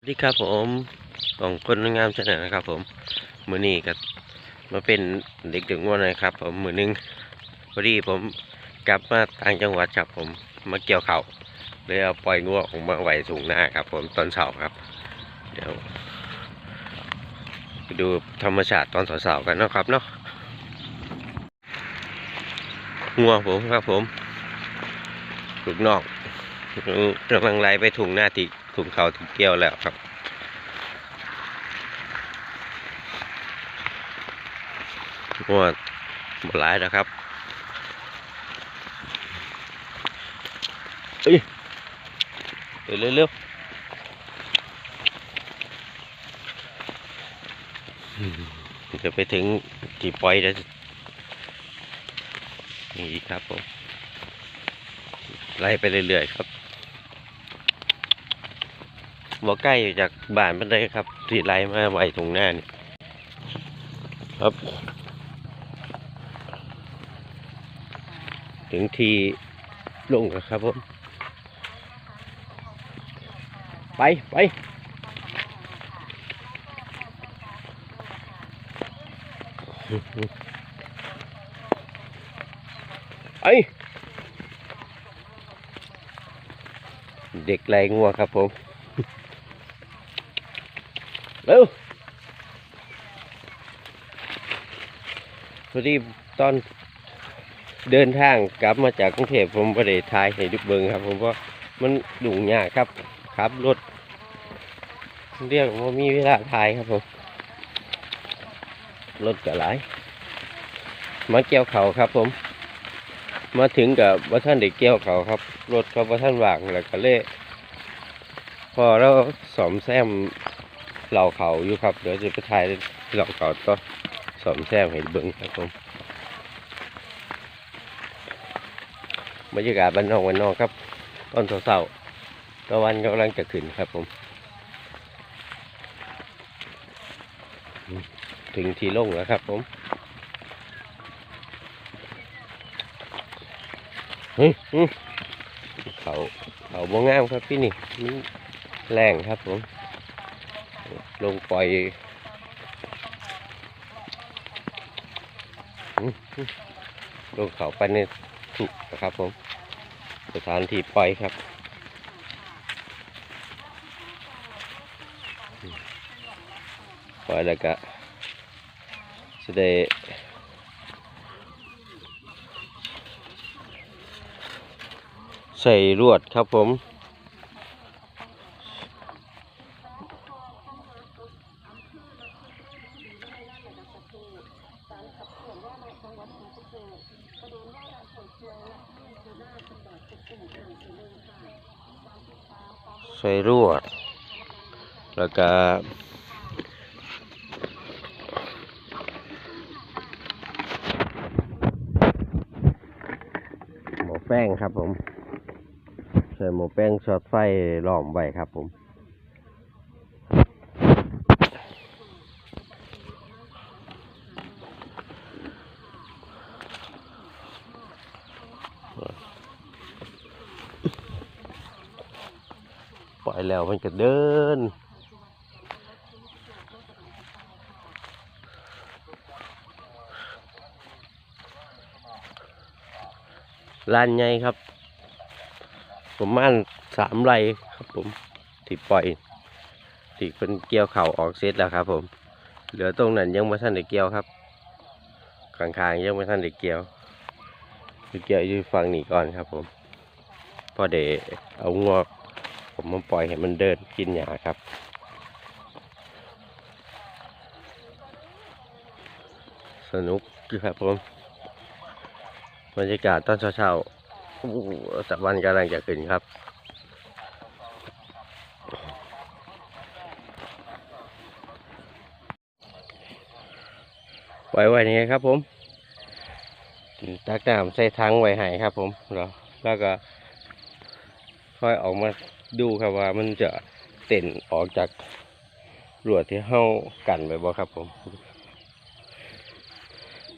สวัสดีครับผมของคนงามเสนอนะครับ ผมมือนี้ก็มาเป็นเด็กดึงวัวหน่อยครับ ผมมือหนึงพอดีผมกลับมาต่างจังหวัดครับผมมาเกี่ยวเขาเลยเอาปล่อยงัวออกมาไว้สูงหน้าครับ ผมตอนเช้าครับ เดี๋ยวไปดูธรรมชาติตอนเช้ากันนะครับเนาะงัวผมครับผมลูกนอกกำลังไล่ไปถุงหน้าที่ ถุงเขาที่เกี่ยวแล้วครับงวดหมดหลายแล้วครับเอ้ยเร็วเร็วจะไปถึงที่ปอยแล้วนี่ครับผมไล่ไปเรื่อยๆครับ บ่ใกล้จากบ้านมันได้ครับที่ไลมาไว้ตรงหน้านี่ครับ ถึงทีลงครับผมไปไปไปเด็กไรงัวครับผม เร็วพอดีตอนเดินทางกลับมาจากกรุงเทพผมไ่ได้ทายให้ดูเบิงครับ ผมว่ามันดุงยากครับขับรถเรียกว่ามีเวลาทายครับผมรถก็หลายมาเกี่ยวเขาครับ ผม มาถึงกับว่าท่านได้เกี่ยวเขาครับรถเขาว่าท่านวางแล้วก็เละพอเราสอมแซม เหล่าเขาอยู่ครับ เดี๋ยวจะไปถ่ายเหล่าเขาก็สอมแซมให้เบิ่งครับผมบรรยากาศบ้านนอกวันนอกครับ ตอนเช้าๆตะวันกำลังจะขึ้นครับผม ถึงที่ลงแล้วครับผมเฮ้ยเขาเขาบ่งามครับพี่นี่แรงครับผม ลงปล่อยลงเขาไปในถูกนะครับผม สถานที่ปล่อยครับปล่อยแล้วก็จะได้ใส่รวดครับผม ใส่รวด แล้วก็หมอแป้งครับผม ใส่หมอแป้งช็อตไฟล้อมไว้ครับผม แล้วมันก็เดิน ลานใหญ่ครับ ประมาณสามไรครับผมที่ปล่อยที่เป็นเกี่ยวเข่าออกเซตแล้วครับ ผม เหลือตรงนั้นยังไม่ทันได้เกี่ยวครับข้างๆยังไม่ทันได้เกี่ยวเกี่ยวอยู่ฝั่งนี้ก่อนครับผมพอเดเอางอก ผมมาปล่อยให้มันเดินกินหญ้าครับ สนุกอยู่ครับผมบรรยากาศตอนเช้าๆตะวันกำลังจะขึ้นครับไว้ไว้นี่ครับผมตักน้ำใส่ถังไว้ให้ครับผมแล้วก็ค่อยออกมา ดูครับว่ามันจะเต้นออกจากรวดที่เห้ากันไปบ่ครับผม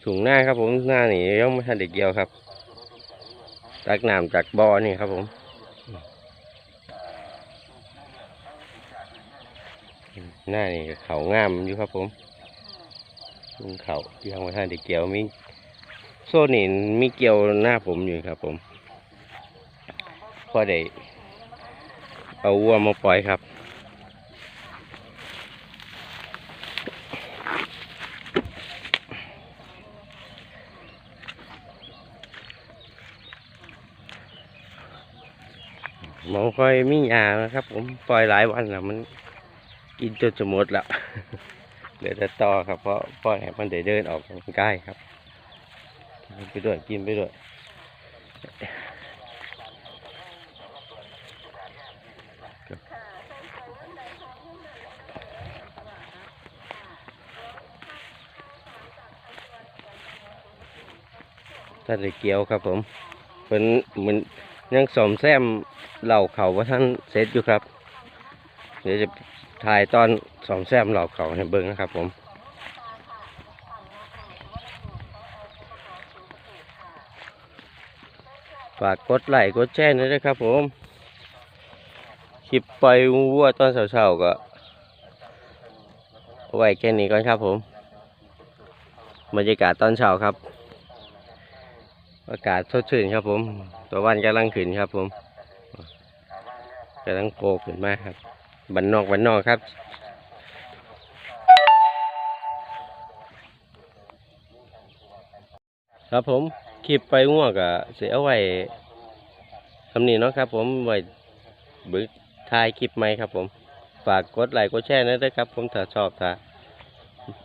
ถุงหน้าครับผมหน้านี่ยังไม่ทันเด็กเกี่ยวครับตักน้ำจากบ่อนี่ครับผมหน้านี่เขางามอยู่ครับผมลุงเขายังมาท่านได้เกี่ยวมีโซนนี่มีเกี่ยวหน้าผมอยู่ครับผมพอได้ เอาวัวมาปล่อยครับหมอค่อยมียานะครับ ผมปล่อยหลายวันแล้วมันกินจนจะหมดแล้วเหลือแต่ต่อครับ เพราะปล่อยให้มันเดินออกใกลังกายครับ กินไปด้วยกินไปด้วย ถ้าได้เกี่ยวครับผมเป็นเหมือนยังสอมแซมเหล่าเขาว่าท่านเสร็จอยู่ครับ เดี๋ยวจะถ่ายตอนสอมแซมเหล่าเขาให้เบิ้งนะครับ ผมฝากกดไลค์กดแชร์หน่อยนะครับ ผมคลิปปล่อยวัวตอนเช้าๆก็ไว้แค่นี้ก่อนครับผมบรรยากาศตอนเช้าครับ อากาศสดชื่นครับ ผม ตัววันกำลังขึ้นครับ ผมกำลังโผล่ขึ้นมาครับบันนอกบันนอกครับครับผมคลิปไปง่วงก็เสียไว้คำนี้เนาะครับ ผมไว้บึกถ่ายคลิปไหมครับ ผมฝากกดไลค์กดแชร์นะด้วยครับ ผมถ้าชอบถ้า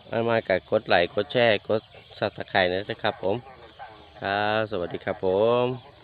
มามากับกดไลค์กดแชร์กดซับสไครต์นะครับ ผม ครับ สวัสดีครับผม